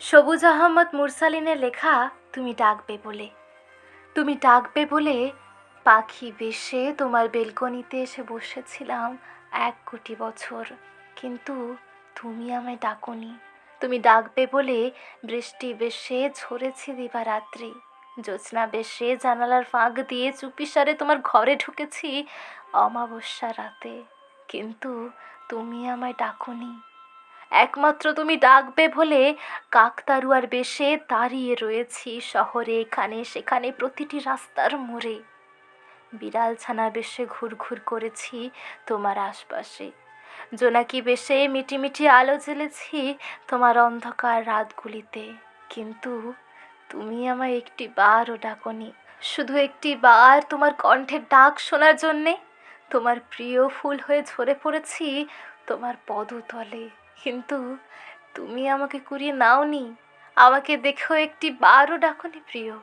সবুজ আহমদ মুরসালিনের লেখা তুমি ডাকবে বলে। তুমি ডাকবে বলে? পাখি বেশে তোমার বেলকনিতে এসে বসেছিলাম এক কোটি বছর। কিন্তু তুমি আমায় ডাকনি। তুমি ডাকবে বলে বৃষ্টি বেশে ঝরেছি দিবারাত্রি। জ্যোৎস্না বেশে জানালার ফাঁক দিয়ে চুপিসারে তোমার ঘরে ঢুকেছি অমাবস্যা রাতে। কিন্তু তুমি আমায় ডাকনি। একমাত্র তুমি ডাকবে বলে কাকতারুয়ার বেশে দাঁড়িয়ে রয়েছি শহরে এখানে, সেখানে প্রতিটি রাস্তার মোড়ে। বিড়াল ছানা বেশে ঘুরঘুর করেছি তোমার আশপাশে। জোনাকি বেশে মিটিমিটি আলো জ্বেলেছি তোমার অন্ধকার রাতগুলিতে। কিন্তু তুমি আমায় একটি বারও ডাকনি। শুধু একটি বার তোমার কণ্ঠের ডাক শোনার জন্যে। তোমার প্রিয় ফুল হয়ে ঝরে পড়েছি, তোমার পদতলে। কিন্তু তুমি আমাকে কুড়িয়ে নাওনি, আমাকে দেখেও একটি বারও ডাকনি প্রিয়।